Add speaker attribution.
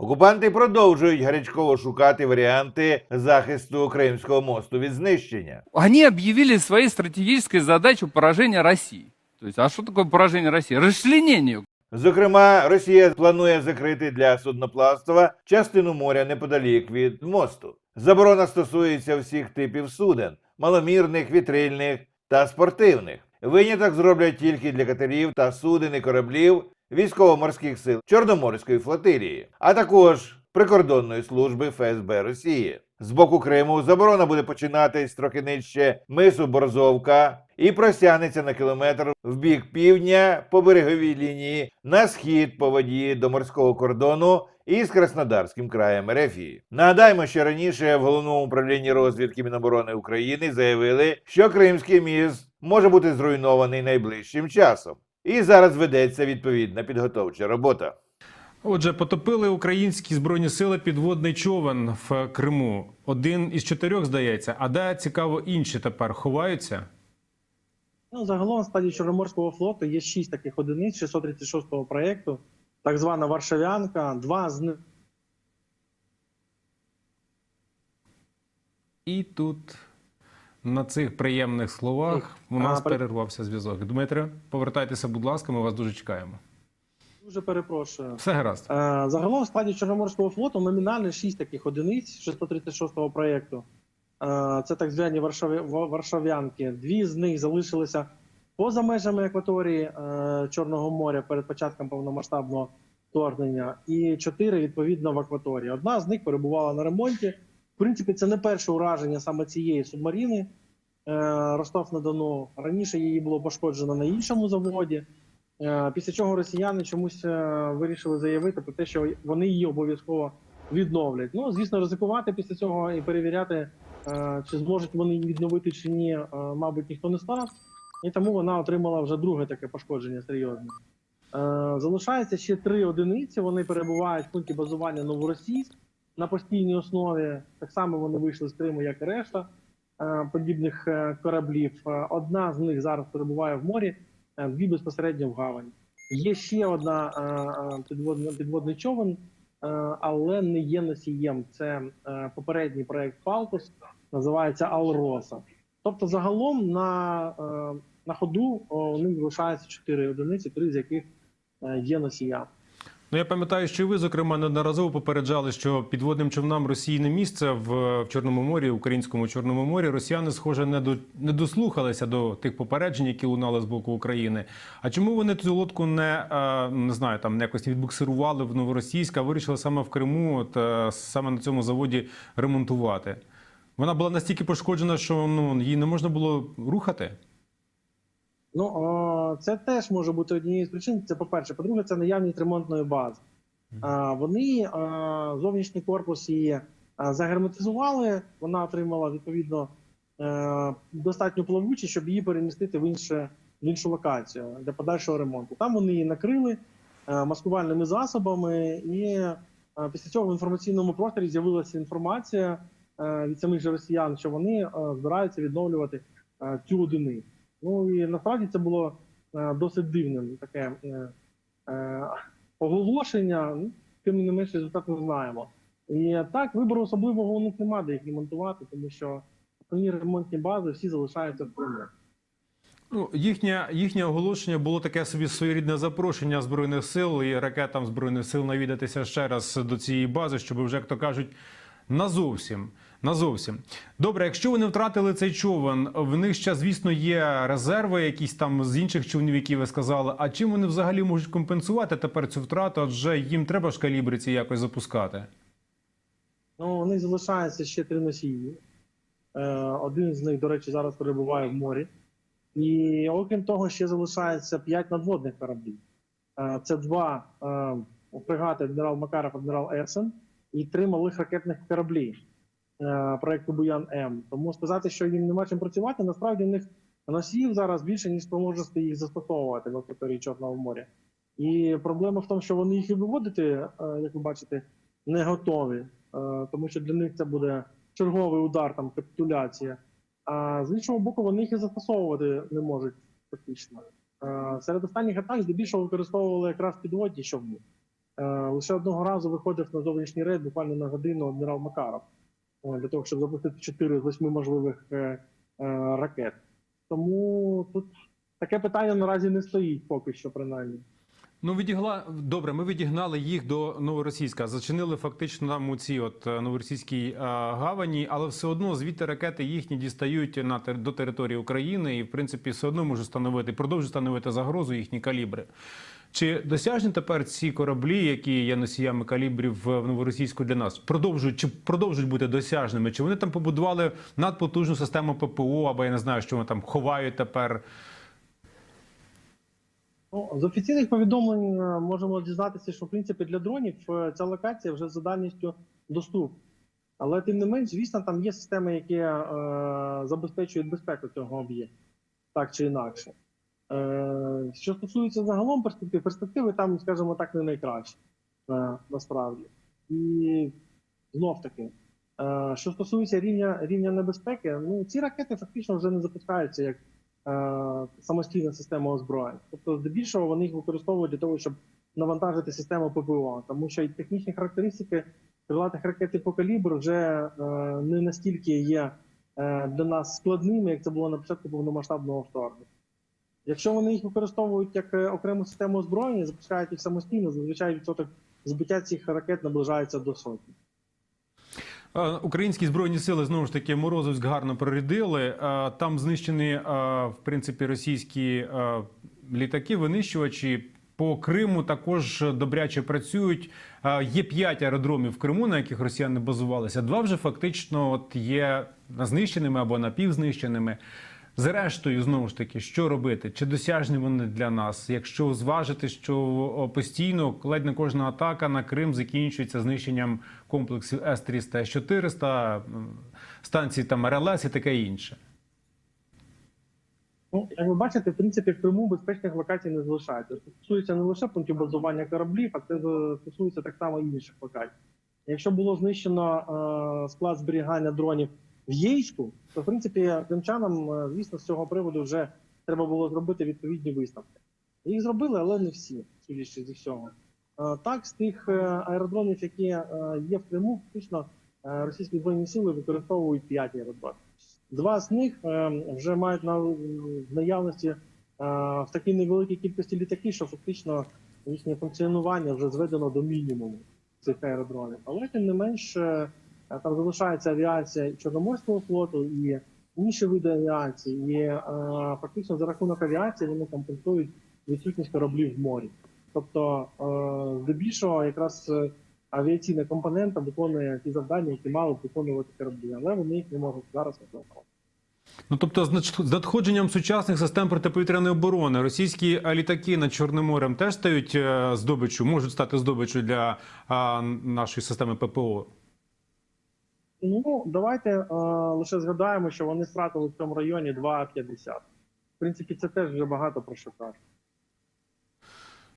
Speaker 1: Окупанти продовжують гарячково шукати варіанти захисту Кримського мосту від знищення.
Speaker 2: Они объявили своей стратегической задачу поражения России. То есть, а что такое поражение России? Расчленение. её.
Speaker 1: Зокрема, Росія планує закрити для судноплавства частину моря неподалік від мосту. Заборона стосується всіх типів суден: маломірних, вітрильних та спортивних. Виняток зроблять тільки для катерів та суден і кораблів військово-морських сил Чорноморської флотилії, а також прикордонної служби ФСБ Росії. З боку Криму заборона буде починатись трохи нижче мису Борзовка і простягнеться на кілометр в бік півдня по береговій лінії на схід по воді до морського кордону із Краснодарським краєм Ерефії. Нагадаємо, що раніше в головному управлінні розвідки Міноборони України заявили, що Кримський міст може бути зруйнований найближчим часом. І зараз ведеться відповідна підготовча робота.
Speaker 3: Отже, потопили українські збройні сили підводний човен в Криму. Один із чотирьох здається. А де цікаво інші тепер ховаються?
Speaker 4: Ну, загалом в складі Чорноморського флоту є шість таких одиниць 636-го проєкту, так звана Варшавянка. Два з них
Speaker 3: І тут на цих приємних словах у нас перервався зв'язок. Дмитре, повертайтеся, будь ласка, ми вас дуже чекаємо.
Speaker 4: дуже перепрошую.
Speaker 3: Все гаразд.
Speaker 4: Е, Загалом в складі Чорноморського флоту номінально шість таких одиниць 636-го проєкту. Е, Це так звані Варшавянки. Дві з них залишилися поза межами акваторії е, Чорного моря перед початком повномасштабного вторгнення, і чотири відповідно в акваторії. Одна з них перебувала на ремонті. Принципі, це не перше ураження саме цієї субмарини. Е, Ростов-на-Дону. Раніше її було пошкоджено на іншому заводі. Е, Після чого росіяни чомусь е, вирішили заявити про те, що вони її обов'язково відновлять. Ну, звісно, ризикувати після цього і перевіряти, чи зможуть вони її відновити чи ні, мабуть, ніхто не став. І тому вона отримала вже друге таке пошкодження серйозне. Залишається ще три одиниці. Вони перебувають в пункті базування Новоросійськ на постійній основі. Так само вони вийшли з Криму, як і решта е, подібних е, кораблів. Е, Одна з них зараз перебуває в морі, дві безпосередньо в гавані. Є ще одна підводна підводний човен, але не є носієм. Це попередній проект Фалтус, називається Алроса. Тобто, загалом на, на ходу у них залишається чотири одиниці, три з яких є носіями.
Speaker 3: Ну я пам'ятаю, що ви, зокрема, неодноразово попереджали, що підводним човнам Росії не місце в, Чорному морі, українському Чорному морі. Росіяни, схоже, не до не дослухалися до тих попереджень, які лунали з боку України. А чому вони цю лодку не, е, не знаю, там якось відбуксирували в Новоросійськ, а вирішили саме в Криму, от е, саме на цьому заводі ремонтувати? Вона була настільки пошкоджена, що ну її не можна було рухати.
Speaker 4: Ну о, це теж може бути однією з причин. Це по-перше. По-друге, це наявність ремонтної бази. А, вони а, зовнішній корпус її загерметизували. Вона отримала відповідно е, достатньо плавучі, щоб її перемістити в інше в іншу локацію для подальшого ремонту. Там вони її накрили е, маскувальними засобами, і е, після цього в інформаційному просторі з'явилася інформація від самих же росіян, що вони збираються відновлювати цю одиницю. Ну і насправді це було е, досить дивним таке е, е, оголошення. Ну, тим не менше результат ми знаємо. І так, вибору особливого у них немає, де їх ремонтувати, тому що основні ремонтні бази всі залишаються в Криму.
Speaker 3: Ну, їхнє, їхнє оголошення було таке собі своєрідне запрошення збройних сил і ракетам збройних сил навідатися ще раз до цієї бази, щоб вже як то кажуть, назовсім. Назовсім добре. Якщо вони втратили цей човен, в них ще, звісно, є резерви, якісь там з інших човнів, які ви сказали. А чим вони взагалі можуть компенсувати тепер цю втрату? Адже їм треба ж калібриці якось запускати.
Speaker 4: Ну, у них залишається ще три носії. Е, один з них, до речі, зараз перебуває в морі. І окрім того, ще залишається п'ять надводних кораблів. Е, це два е, фрегати адмірал Макаров, адмірал Ерсен і три малих ракетних кораблі проекту Буян М. Тому сказати, що їм нема чим працювати, насправді в них носіїв зараз більше, ніж спроможності їх застосовувати в акваторії Чорного моря. І проблема в тому, що вони їх і виводити, е, як ви бачите, не готові, е, тому що для них це буде черговий удар, там капітуляція. А з іншого боку, вони їх і застосовувати не можуть фактично. Е, Серед останніх атак здебільшого використовували якраз підводні човни. Е, лише одного разу виходив на зовнішній рейд буквально на годину адмірал Макаров е, для того, щоб запустити 4 з 8 можливих е, е, ракет. Тому тут таке питання наразі не стоїть поки що, принаймні.
Speaker 3: Ну, відігла добре. Ми відігнали їх до новоросійська, зачинили фактично нам у цій от е, новоросійській е, гавані, але все одно звідти ракети їхні дістають на до території України і, в принципі, все одно можуть становити, продовжують становити загрозу їхні калібри. Чи досяжні тепер ці кораблі, які є носіями калібрів в новоросійську для нас, продовжують чи продовжують бути досяжними? Чи вони там побудували надпотужну систему ППО, або я не знаю, що вони там ховають тепер?
Speaker 4: Ну, з офіційних повідомлень е, можемо дізнатися, що в принципі для дронів е, ця локація вже за дальністю доступна. Але тим не менш, звісно, там є системи, які е, забезпечують безпеку цього об'єкту, так чи інакше. Е, що стосується загалом перспектив, перспективи там, скажімо так, не найкращі е, насправді. І знов таки, е, що стосується рівня, рівня небезпеки, ну ці ракети фактично вже не запускаються як самостійна система озброєнь. Тобто, здебільшого вони їх використовують для того, щоб навантажити систему ППО, тому що і технічні характеристики крилатих ракет типу калібр вже не настільки є для нас складними, як це було на початку повномасштабного вторгнення. Якщо вони їх використовують як е, окрему систему озброєння, запускають їх самостійно, зазвичай відсоток збиття цих ракет наближається до сотні.
Speaker 3: Е, Українські збройні сили знову ж таки Морозовськ гарно прорядили. Е, Там знищені в принципі російські літаки, винищувачі. По Криму також добряче працюють. Є п'ять аеродромів в Криму, на яких росіяни базувалися. Два вже фактично от є знищеними або напівзнищеними. Зрештою, знову ж таки, що робити? Чи досяжні вони для нас? Якщо зважити, що постійно ледь не кожна атака на Крим закінчується знищенням комплексів С-300, С-400, м, станцій там РЛС і таке інше.
Speaker 4: Ну, як ви бачите, в принципі, в Криму безпечних локацій не залишається. Це стосується не лише пунктів базування кораблів, а це стосується так само і інших локацій. Якщо було знищено е, склад зберігання дронів в Єйську, то в принципі кримчанам, е, звісно, з цього приводу вже треба було зробити відповідні висновки. Їх зробили, але не всі, судячи зі всього. Е, так, з тих е, аеродромів, які є в Криму, фактично російські збройні сили використовують 5 аеродромів. Два з них вже мають на наявності в такій невеликій кількості літаки, що фактично їхнє функціонування вже зведено до мінімуму цих аеродромів. Але тим не менш е, там залишається авіація Чорноморського флоту і інші види авіації. І е, фактично за рахунок авіації вони компенсують відсутність кораблів в морі. Тобто, е, здебільшого, якраз е, авіаційна компонента виконує ті завдання, які мали б виконувати кораблі, але вони їх не можуть зараз виконувати.
Speaker 3: Ну тобто, з надходженням сучасних систем протиповітряної оборони російські е, літаки над Чорним морем теж стають е, здобиччю, можуть стати здобиччю для нашої системи ППО.
Speaker 4: Ну, давайте е, лише згадаємо, що вони втратили в цьому районі 2,50. В принципі, це теж вже багато про що каже.